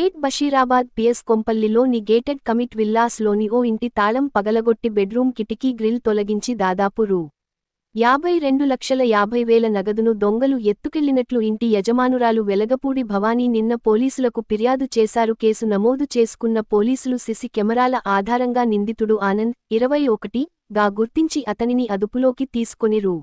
Basheerabad PS కొంపల్లిలోని gated commit విల్లాస్లోని ఓ ఇంటి తాళం పగలగొట్టి బెడ్రూమ్ కిటికీ గ్రిల్ తొలగించి దాదాపు రూ. యాభై రెండు లక్షల యాభై వేల నగదును దొంగలు ఎత్తుకెళ్ళినట్లు ఇంటి యజమానురాలు వెలగపూడి భవానీ నిన్న పోలీసులకు ఫిర్యాదు చేశారు. కేసు నమోదు చేసుకున్న పోలీసులు సిసి కెమెరాల ఆధారంగా నిందితుడు ఆనంద్ ఇరవై ఒకటి గా గుర్తించి అతనిని అదుపులోకి తీసుకొని రూ.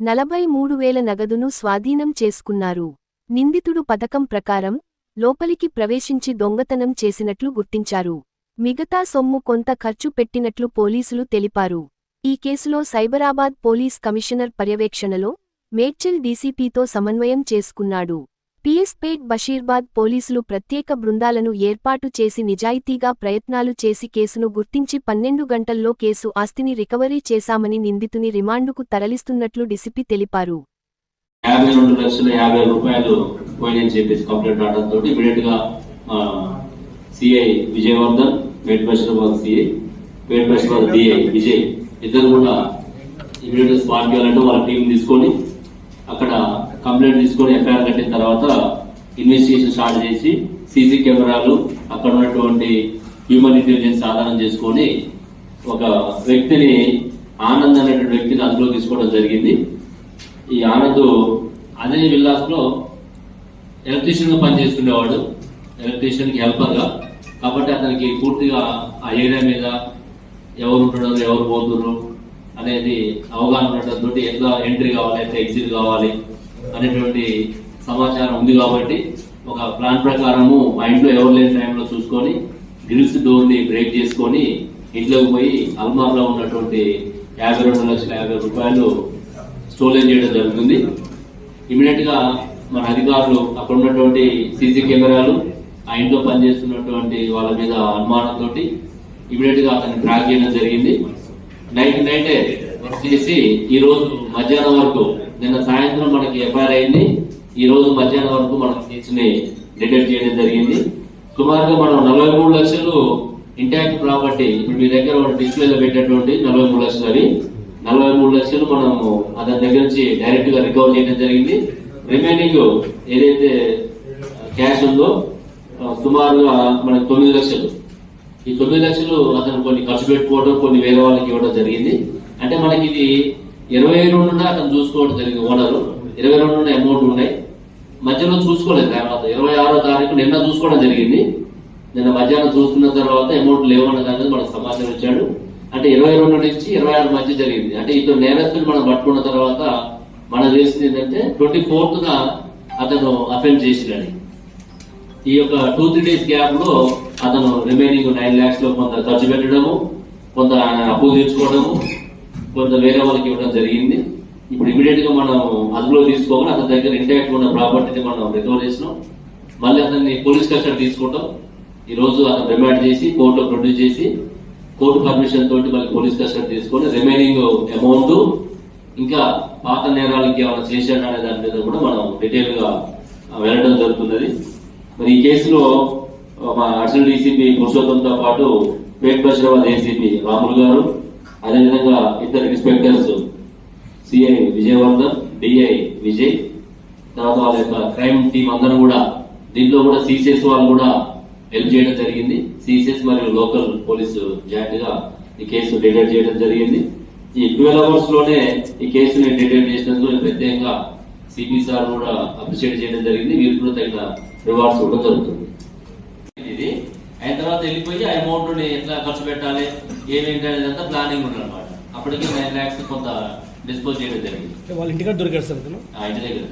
నలభై మూడు వేల నగదును స్వాధీనం చేసుకున్నారు. నిందితుడు పథకం ప్రకారం లోపలికి ప్రవేశించి దొంగతనం చేసినట్లు గుర్తించారు. మిగతా సొమ్ము కొంత ఖర్చు పెట్టినట్లు పోలీసులు తెలిపారు. ఈ కేసులో సైబరాబాద్ పోలీస్ కమిషనర్ పర్యవేక్షణలో మేడ్చల్ డీసీపీతో సమన్వయం చేసుకున్నాడు. పిఎస్పేట్ బషీర్బాద్ పోలీసులు ప్రత్యేక బృందాలను ఏర్పాటు చేసి నిజాయితీగా ప్రయత్నాలు చేసి కేసును గుర్తించి పన్నెండు గంటల్లో కేసు ఆస్తిని రికవరీ చేశామని నిందితుని రిమాండుకు తరలిస్తున్నట్లు డిసిపి తెలిపారు. యాభై రెండు లక్షల యాభై రూపాయలు పోయినని చెప్పేసి కంప్లైంట్ రావడంతో తోటి ఇమీడియట్గా CI Vijayavardhan Pet Basheerabad CI Pet Basheerabad DI Vijay ఇద్దరు కూడా ఇమీడియట్గా స్పాట్ చేయాలంటే వాళ్ళ టీం తీసుకొని అక్కడ కంప్లైంట్ తీసుకొని ఎఫ్ఐఆర్ కట్టిన తర్వాత ఇన్వెస్టిగేషన్ స్టార్ట్ చేసి సీసీ కెమెరాలు అక్కడ ఉన్నటువంటి హ్యూమన్ ఇంటెలిజెన్స్ ఆధారం చేసుకొని ఒక వ్యక్తిని ఆనంద్ అనేటువంటి వ్యక్తిని అందులో తీసుకోవడం జరిగింది. ఈ ఆనంద్ అదే విల్లాస్ లో ఎలక్ట్రీషియన్గా పనిచేస్తుండేవాడు. ఎలక్ట్రీషియన్కి హెల్పర్గా కాబట్టి అతనికి పూర్తిగా ఆ ఏరియా మీద ఎవరు ఉంటున్నారు ఎవరు పోతున్నారు అనేది అవగాహన ఉండటంతో ఎంత ఎంట్రీ కావాలి ఎట్లా ఎగ్జిట్ కావాలి అనేటువంటి సమాచారం ఉంది కాబట్టి ఒక ప్లాన్ ప్రకారము మా ఇంట్లో ఎవరు లేని టైంలో చూసుకొని గ్రిల్స్ డోర్ని బ్రేక్ చేసుకొని ఇంట్లోకి పోయి అల్మార్లో ఉన్నటువంటి యాభై రెండు లక్షల యాభై రూపాయలు స్టోరేజ్ చేయడం జరుగుతుంది. ఇమీడియట్గా మన అధికారులు అక్కడ ఉన్నటువంటి సీసీ కెమెరాలు ఆ ఇంట్లో పనిచేస్తున్నటువంటి వాళ్ళ మీద అనుమానంతో ఇమీడియట్గా అతన్ని ట్రాక్ చేయడం జరిగింది. నైట్ నైటే వర్క్ చేసి ఈ రోజు మధ్యాహ్నం వరకు నిన్న సాయంత్రం మనకి ఎఫ్ఐఆర్ అయింది. ఈ రోజు మధ్యాహ్నం వరకు మనం కేసుని డిటెక్ట్ చేయడం జరిగింది. సుమారుగా మనం నలభై మూడు లక్షలు ఇంటాక్ట్ ప్రాపర్టీ ఇప్పుడు మీ దగ్గర ఒక డిస్ప్లేలో పెట్టినటువంటి నలభై మూడు లక్షలు అవి. నలభై మూడు లక్షలు మనము అతని దగ్గర నుంచి డైరెక్ట్గా రికవర్ చేయడం జరిగింది. రిమైనింగ్ ఏదైతే క్యాష్ ఉందో సుమారుగా మనకి తొమ్మిది లక్షలు. ఈ తొమ్మిది లక్షలు అతను కొన్ని ఖర్చు పెట్టుకోవడం కొన్ని వేరే వాళ్ళకి ఇవ్వడం జరిగింది. అంటే మనకి ఇది ఇరవై రెండున అతను చూసుకోవడం జరిగింది ఓనర్. ఇరవై రెండున అమౌంట్ ఉన్నాయి. మధ్యలో చూసుకోలేదు తర్వాత. ఇరవై ఆరో తారీఖు నిన్న చూసుకోవడం జరిగింది. నిన్న మధ్యాహ్నం చూసుకున్న తర్వాత అమౌంట్ లేవన్న దాని మనకు సమాచారం ఇచ్చాడు. అంటే ఇరవై రెండు నుంచి ఇరవై ఆరు మధ్య జరిగింది. అంటే ఇద్దరు నేరస్తులు మనం పట్టుకున్న తర్వాత మనం చేసింది ఏంటంటే ట్వంటీ ఫోర్త్ అతను అఫెండ్ చేసినాడు ఈ యొక్క టూ త్రీ డేస్ గ్యాప్లో అతను రిమైనింగ్ నైన్ లాక్స్లో కొంత ఖర్చు పెట్టడము కొంత అప్పు తీర్చుకోవడము కొంత వేరే వాళ్ళకి ఇవ్వడం జరిగింది. ఇప్పుడు ఇమీడియట్గా మనం అదుపులో తీసుకోవాలి. అతని దగ్గర ఇంటాక్ట్ ఉన్న ప్రాపర్టీని మనం రికవర్ చేసినాం. మళ్ళీ అతన్ని పోలీస్ కస్టడీ తీసుకుంటాం. ఈ రోజు అతను రిమాండ్ చేసి కోర్టులో ప్రొడ్యూస్ చేసి కోర్టు పర్మిషన్ తోటి మళ్ళీ పోలీస్ కస్టడీ తీసుకొని రిమైనింగ్ అమౌంట్ ఇంకా పాత నేరాలకి ఏమైనా చేశాడనే అనే దాని మీద కూడా మనం డీటెయిల్గా వెళ్ళడం జరుగుతున్నది. మరి ఈ కేసులో మా అడిషనల్ డీసీపీ పురుషోత్తంతో పాటు పేట్ బషీరాబాద్ ఏసీపీ రాములు గారు అదేవిధంగా ఇద్దరు inspectors CI Vijayavardhan DI Vijay తర్వాత వాళ్ళ యొక్క క్రైమ్ టీం అందరూ కూడా దీంట్లో కూడా సిసిఎస్ వాళ్ళు కూడా హెల్ప్ చేయడం జరిగింది. సిసిఎస్ మరియు లోకల్ పోలీసు జాయింట్గా ఈ కేసు డిటెక్ట్ చేయడం జరిగింది. ఈ ట్వెల్వ్ అవర్స్లోనే ఈ కేసుని డిటెక్ట్ చేసినందుకు ప్రత్యేకంగా సిపి సార్ కూడా అప్రిషియేట్ చేయడం జరిగింది. వీరు కూడా తగిన రివార్డ్స్ కూడా జరుగుతుంది. ఇది అయిన తర్వాత వెళ్ళిపోయి ఆ అమౌంట్ని ఎట్లా ఖర్చు పెట్టాలి ఏమేంటి అనేది అంతా ప్లానింగ్ ఉందన్నమాట అప్పటికి నైన్ లాక్స్ కొంత డిస్పోజ్ చేయడం జరిగింది. వాళ్ళ ఇంటికాడ దొరికాడు సార్ అతను? ఆ ఇంటి దగ్గర